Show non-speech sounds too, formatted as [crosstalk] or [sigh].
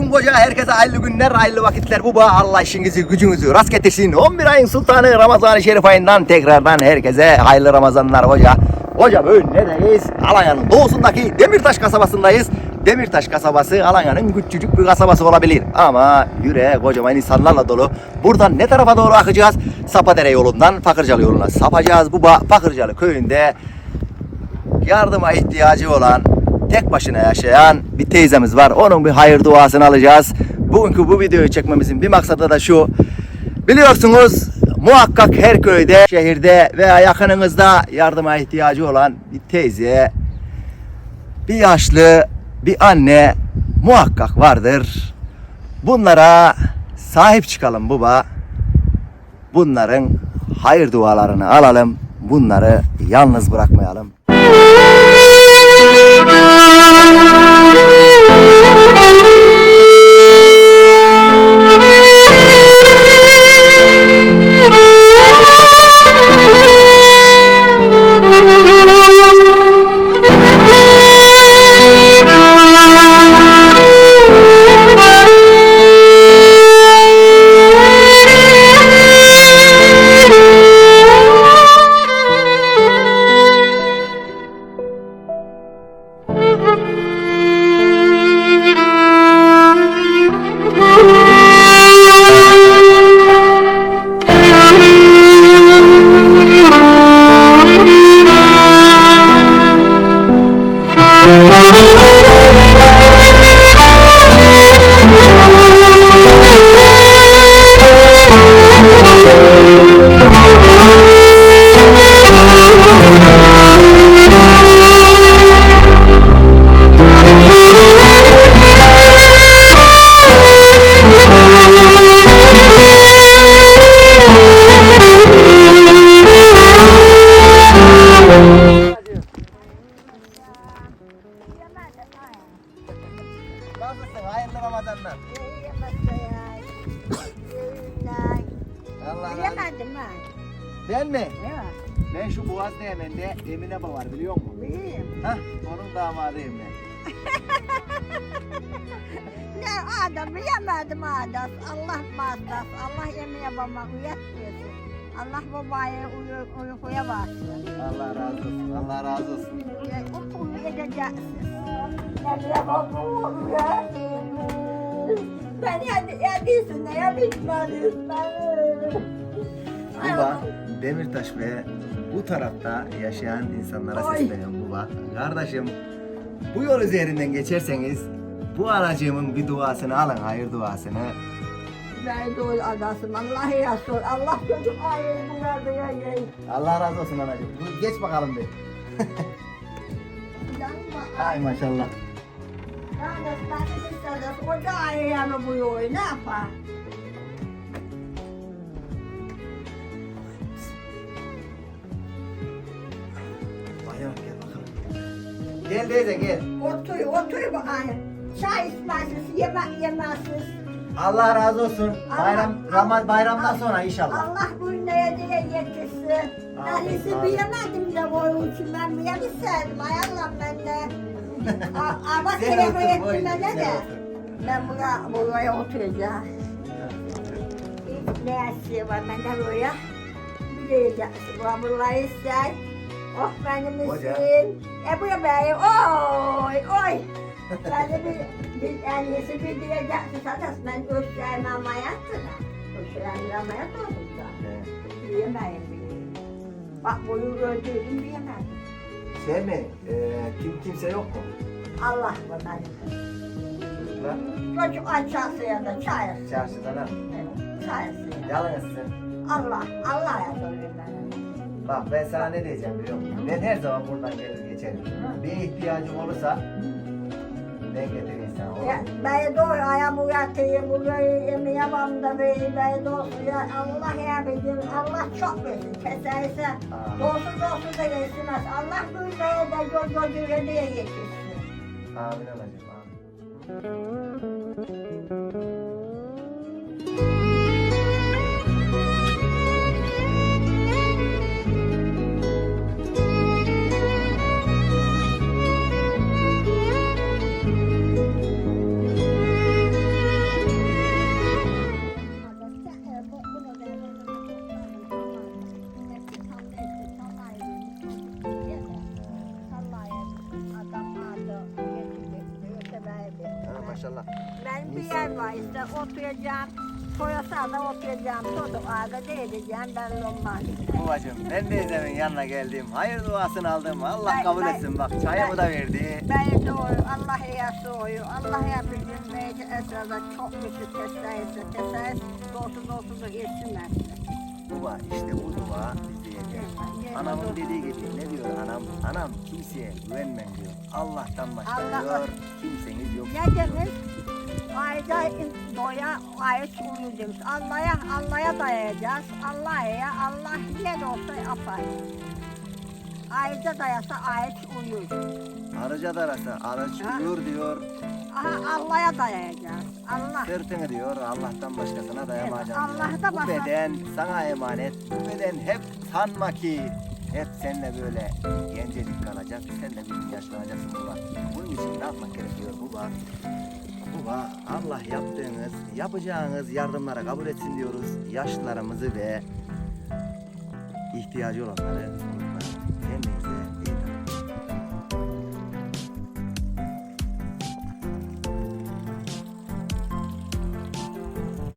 aleyküm koca. Herkese hayırlı günler, hayırlı vakitler. Bu bağ Allah işinizi, gücünüzü rast getirsin. 11 ayın sultanı Ramazan-ı Şerif ayından tekrardan herkese hayırlı Ramazanlar hoca. Hoca böyle neredeyiz? Alanya'nın doğusundaki Demirtaş kasabasındayız. Demirtaş kasabası Alanya'nın küçücük bir kasabası olabilir. Ama yüreğe kocaman insanlarla dolu. Buradan ne tarafa doğru akacağız? Sapadere yolundan Fakırcalı yoluna sapacağız. Bu bağ Fakırcalı köyünde yardıma ihtiyacı olan, tek başına yaşayan bir teyzemiz var. Onun bir hayır duasını alacağız. Bugünkü bu videoyu çekmemizin bir maksadı da şu. Biliyorsunuz muhakkak her köyde, şehirde veya yakınınızda yardıma ihtiyacı olan bir teyze, bir yaşlı, bir anne muhakkak vardır. Bunlara sahip çıkalım baba. Bunların hayır dualarını alalım. Bunları yalnız bırakmayalım. Ramazanlar. Allah razı. Bilemedim ha. Ben mi? Ne var? Ben şu Boğaz Değmen'de Emine Baba var biliyor musun? Bileyim. Hah, onun damadıyım ben. [laughs] Ne adam bilemedim adam. Allah bağışlasın. Allah yemeğe baba uyat versin. Allah babaya uyu, uykuya baksın. Allah razı olsun. Allah razı olsun. Ya, Okulu edeceksin. Yemeğe baba uyuyor. Ben yani yediysin de ya bitmedin. Baba Demirtaş ve bu tarafta yaşayan insanlara Ay. sesleniyorum baba. Kardeşim bu yol üzerinden geçerseniz bu aracımın bir duasını alın, hayır duasını. Ben adasın. Allah yasın. Allah çocuk ayrı bunlar ya yey. Allah razı olsun anacığım. Geç bakalım bir. Ay maşallah. O da ayağını buyuyor. Ne yapar? Bayağı gel bakalım. Gel teyze gel. Otur, otur bakayım. Çay içmezsiz, yemek yemezsiz. Allah razı olsun. Allah- Bayram, Ramaz bayramdan sonra inşallah. Allah bu neye diye getirsin. Ben Amin, amin. bilemedim de boy için ben bilemeseydim. Ay Allah ben Ama Sen telefon otur, sen otur. Ben buraya, buraya oturacağım. Ne yaşıyor var benden buraya? Bileceksin. Bu burayı ister. Oh benim Hoca. isim. E buraya benim. Oy oy. Ben de bir, bir iyisi bir diyeceksin. Zaten ben göstermem hayatına. Göstermem hayat oldum da. Bak boyu gördüydüm diyemedim. Şey mi? Ee, kim kimse yok mu? Allah benim. Çocuklar Çocuk aşağıya da çay ısın. çarşıdan ha. Evet, Çay ısın. Yalnızsın. Allah, Allah'a doyurun beni. Bak ben sana ne diyeceğim biliyor musun? Ben her zaman buradan gelir geçerim. Bir ihtiyacım olursa ben getireyim sana. olur? Ya, ben doğru ayağımı yatayım, burayı babam da böyle, ben doğsun ya Allah yardım Allah çok versin, keserse doğsun doğsun da geçmez. Allah büyüleye de göz gözüyle diye getirsin. Amin anacığım amin. İnşallah. Ben bir yer var işte oturacağım. Toyasa'da oturacağım. Çocuk ağda edeceğim. Ben olmaz. Babacım ben teyzemin yanına geldim. Hayır duasını aldım. Allah Ben- kabul ben- etsin bak. Çayımı da verdi. Ben oyu, Allah yası oyu, Allah ya bizim meyce esrada çok müşkül tesayesi, tesayesi dolsun dolsun da geçsinler. Baba işte bu dua bizi yeter. Anamın dediği gibi ne diyor anam? Anam kimseye güvenmem diyor. Allah'tan başka Allah- diyor. Kimseniz yok. Demiş? Ayda doya ayet uyu demiş. Allah'a Allah'a dayayacağız. Allah'a Allah ne de olsa yapar. Ayda dayasa ayet uyur. Arıca darasa araç Ha. uyur diyor. Aha Allah'a dayayacağız. Allah. Sırtını diyor Allah'tan başkasına dayamayacaksın diyor. Allah'ta Bu beden sana emanet. Bu beden hep sanma ki hep seninle böyle gencecik kalacak. Sen de bir gün yaşlanacaksın baba. Bunun için ne yapmak gerekiyor baba? Baba Allah yaptığınız, yapacağınız yardımlara kabul etsin diyoruz. Yaşlılarımızı ve ihtiyacı olanları unutmayın. Kendinize